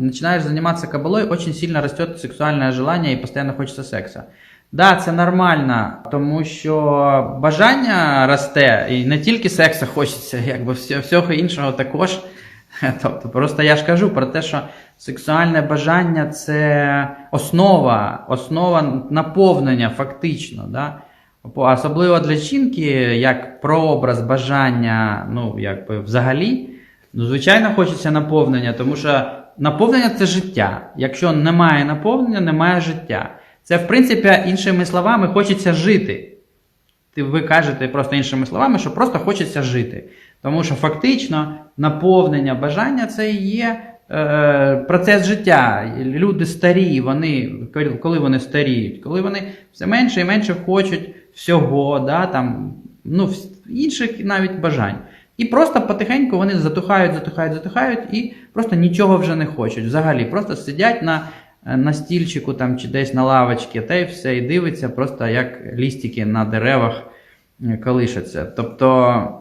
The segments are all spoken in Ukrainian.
начинаешь заниматься кабалой, очень сильно растет сексуальное желание і постійно хочеться секса. Да, це нормально, тому що бажання росте, і не тільки секса хочеться, якби всього іншого також. Тобто, просто я ж кажу про те, що сексуальне бажання це основа, основа наповнення фактично. Да? Особливо для жінки, як прообраз бажання, ну, якби взагалі, ну, звичайно, хочеться наповнення, тому що наповнення це життя. Якщо немає наповнення, немає життя. Це, в принципі, іншими словами, хочеться жити. Ви кажете просто іншими словами, що просто хочеться жити. Тому що фактично наповнення бажання це і є е, процес життя. Люди старі, вони, коли вони старіють, коли вони все менше і менше хочуть всього, да, там, ну, інших навіть бажань. І просто потихеньку вони затухають, затухають, затухають і просто нічого вже не хочуть. Взагалі, просто сидять на, е, на стільчику там, чи десь на лавочці, та й все, і дивиться, просто як лістики на деревах е, колишаться. Тобто.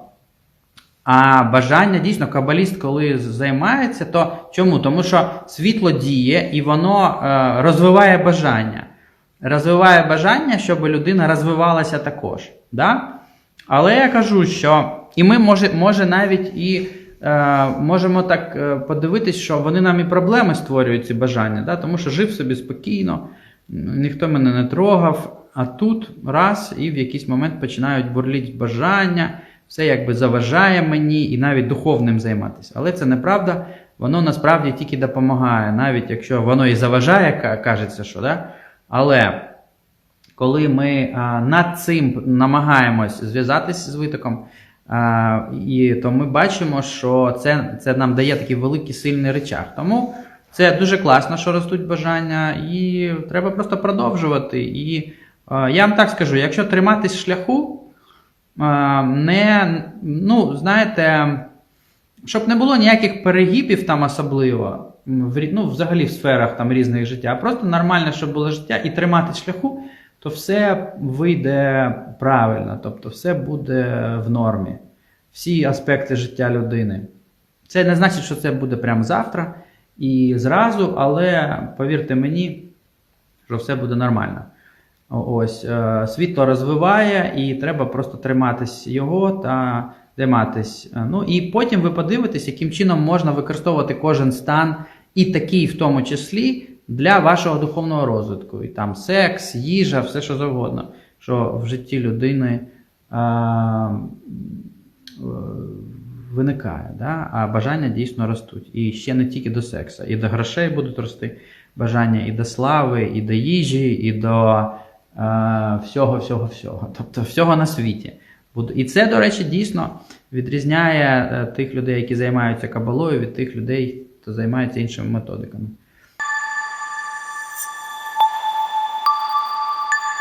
А бажання дійсно кабаліст, коли займається, то чому? Тому що світло діє і воно е, розвиває бажання. Розвиває бажання, щоб людина розвивалася також. Да? Але я кажу, що і ми може, може навіть і е, можемо так е, подивитись, що вони нам і проблеми створюють ці бажання, да? тому що жив собі спокійно, ніхто мене не трогав, а тут раз і в якийсь момент починають бурліть бажання, все якби заважає мені і навіть духовним займатися. Але це неправда, воно насправді тільки допомагає, навіть якщо воно і заважає, кажеться, що да? але коли ми а, над цим намагаємось зв'язатися з витоком, а, і, то ми бачимо, що це, це нам дає такий великий сильний речах. Тому це дуже класно, що ростуть бажання, і треба просто продовжувати. І а, я вам так скажу: якщо триматись шляху, а, не, ну, знаєте, щоб не було ніяких перегибів там особливо, в, ну, взагалі в сферах там різних життя, а просто нормально, щоб було життя і тримати шляху, то все вийде правильно, тобто все буде в нормі. Всі аспекти життя людини. Це не значить, що це буде прямо завтра і зразу, але повірте мені, що все буде нормально. Ось е, світло розвиває, і треба просто триматись його та займатись. Ну і потім ви подивитесь, яким чином можна використовувати кожен стан, і такий в тому числі для вашого духовного розвитку. І там секс, їжа, все що завгодно, що в житті людини. е, е, Виникає, да? а бажання дійсно ростуть. І ще не тільки до сексу, і до грошей будуть рости бажання, і до слави, і до їжі, і до е, всього, всього, всього. Тобто всього на світі. І це, до речі, дійсно відрізняє е, тих людей, які займаються кабалою, від тих людей, хто займається іншими методиками.